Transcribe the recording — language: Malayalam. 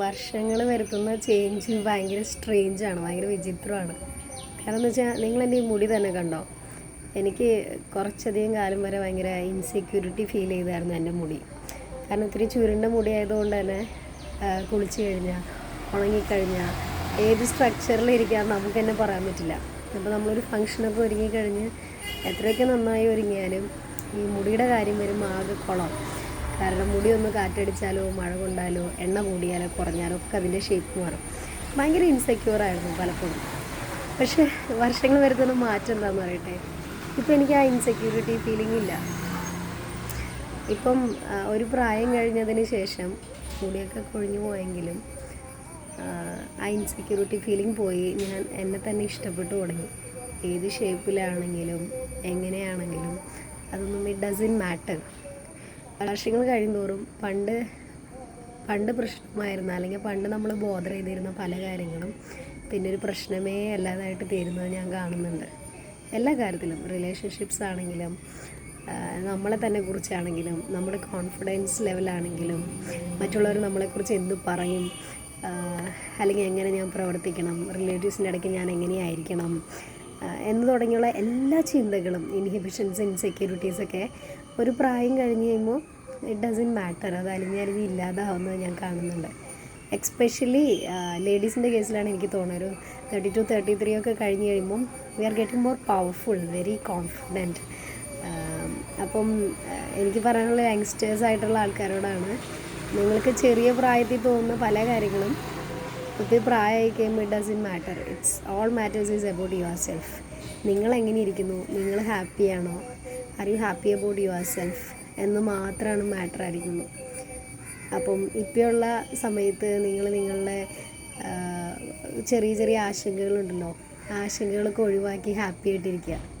വർഷങ്ങൾ വരുത്തുന്ന ചേഞ്ച് ഭയങ്കര സ്ട്രേഞ്ചാണ് ഭയങ്കര വിചിത്രമാണ്. കാരണം എന്ന് വെച്ചാൽ നിങ്ങൾ എന്റെ ഈ മുടി തന്നെ കണ്ടോ? എനിക്ക് കുറച്ചധികം കാലം വരെ ഭയങ്കര ഇൻസെക്യൂരിറ്റി ഫീൽ ചെയ്തായിരുന്നു എന്റെ മുടി. കാരണം ഇത്തിരി ചുരുണ്ട മുടി ആയതുകൊണ്ട് തന്നെ കുളിച്ച് കഴിഞ്ഞാൽ ഉണങ്ങിക്കഴിഞ്ഞാൽ ഏത് സ്ട്രക്ചറിൽ ഇരിക്കാൻ നമുക്ക് തന്നെ പറയാൻ പറ്റില്ല. അപ്പോൾ നമ്മളൊരു ഫങ്ഷനൊക്കെ ഒരുങ്ങിക്കഴിഞ്ഞ് എത്രയൊക്കെ നന്നായി ഒരുങ്ങിയാലും ഈ മുടിയുടെ കാര്യം വരുമ്പോൾ ആകെ കുളം. കാരണം മുടി ഒന്ന് കാറ്റടിച്ചാലോ മഴ കൊണ്ടാലോ എണ്ണ കൂടിയാലോ കുറഞ്ഞാലോ ഒക്കെ അതിന്റെ ഷേപ്പ് മാറും. ഭയങ്കര ഇൻസെക്യൂർ ആയിരുന്നു പലപ്പോഴും. പക്ഷേ വർഷങ്ങൾ വരുത്തുന്ന മാറ്റം എന്താണെന്ന് പറയട്ടെ? ഇപ്പം എനിക്ക് ആ ഇൻസെക്യൂരിറ്റി ഫീലിംഗ് ഇല്ല. ഇപ്പം ഒരു പ്രായം കഴിഞ്ഞതിന് ശേഷം മുടിയൊക്കെ കൊഴിഞ്ഞു പോയെങ്കിലും ആ ഇൻസെക്യൂരിറ്റി ഫീലിംഗ് പോയി. ഞാൻ എന്നെ തന്നെ ഇഷ്ടപ്പെട്ടു തുടങ്ങി. ഏത് ഷേപ്പിലാണെങ്കിലും എങ്ങനെയാണെങ്കിലും അതൊന്നും ഇറ്റ് ഡസൻ മാറ്റർ വർഷങ്ങൾ കഴിയുന്തോറും പണ്ട് പണ്ട് പ്രശ്നമായിരുന്ന അല്ലെങ്കിൽ പണ്ട് നമ്മൾ ബോധർ ചെയ്തിരുന്ന പല കാര്യങ്ങളും പിന്നെ ഒരു പ്രശ്നമേ അല്ലാതായിട്ട് തീരുന്നത് ഞാൻ കാണുന്നുണ്ട്. എല്ലാ കാര്യത്തിലും റിലേഷൻഷിപ്സ് ആണെങ്കിലും നമ്മളെ തന്നെ കുറിച്ചാണെങ്കിലും നമ്മുടെ കോൺഫിഡൻസ് ലെവലാണെങ്കിലും മറ്റുള്ളവർ നമ്മളെക്കുറിച്ച് എന്ത് പറയും അല്ലെങ്കിൽ എങ്ങനെ ഞാൻ പ്രവർത്തിക്കണം റിലേറ്റീവ്സിന്റെ ഇടയ്ക്ക് ഞാൻ എങ്ങനെയായിരിക്കണം എന്ന് തുടങ്ങിയുള്ള എല്ലാ ചിന്തകളും ഇൻഹിബിഷൻസ് ഇൻസെക്യൂരിറ്റീസൊക്കെ ഒരു പ്രായം കഴിഞ്ഞ് കഴിയുമ്പോൾ ഇറ്റ് ഡസൻ മാറ്റർ അത് അലിഞ്ഞലിഞ്ഞ് ഇല്ലാതാവുന്നത് ഞാൻ കാണുന്നുണ്ട്. എക്സ്പെഷ്യലി ലേഡീസിന്റെ കേസിലാണ് എനിക്ക് തോന്നുന്നത്. ഒരു തേർട്ടി ടു തേർട്ടി ത്രീ ഒക്കെ കഴിഞ്ഞ് കഴിയുമ്പം we are getting more powerful very confident അപ്പം എനിക്ക് പറയാനുള്ള യങ്സ്റ്റേഴ്സ് ആയിട്ടുള്ള ആൾക്കാരോടാണ്. നിങ്ങൾക്ക് ചെറിയ പ്രായത്തിൽ തോന്നുന്ന പല കാര്യങ്ങളും ഒത്തിരി പ്രായമായി കഴിയുമ്പോൾ it doesn't matter it's all matters is about yourself നിങ്ങൾ എങ്ങനെ ഇരിക്കുന്നു? നിങ്ങൾ ഹാപ്പിയാണോ are you happy about yourself എന്ന് മാത്രമാണ് മാറ്റർ ആയിരിക്കുന്നത്. അപ്പം ഇപ്പോഴുള്ള സമയത്ത് നിങ്ങൾ നിങ്ങളുടെ ചെറിയ ചെറിയ ആശങ്കകളുണ്ടല്ലോ. ആശങ്കകളൊക്കെ ഒഴിവാക്കി ഹാപ്പി ആയിട്ടിരിക്കുക.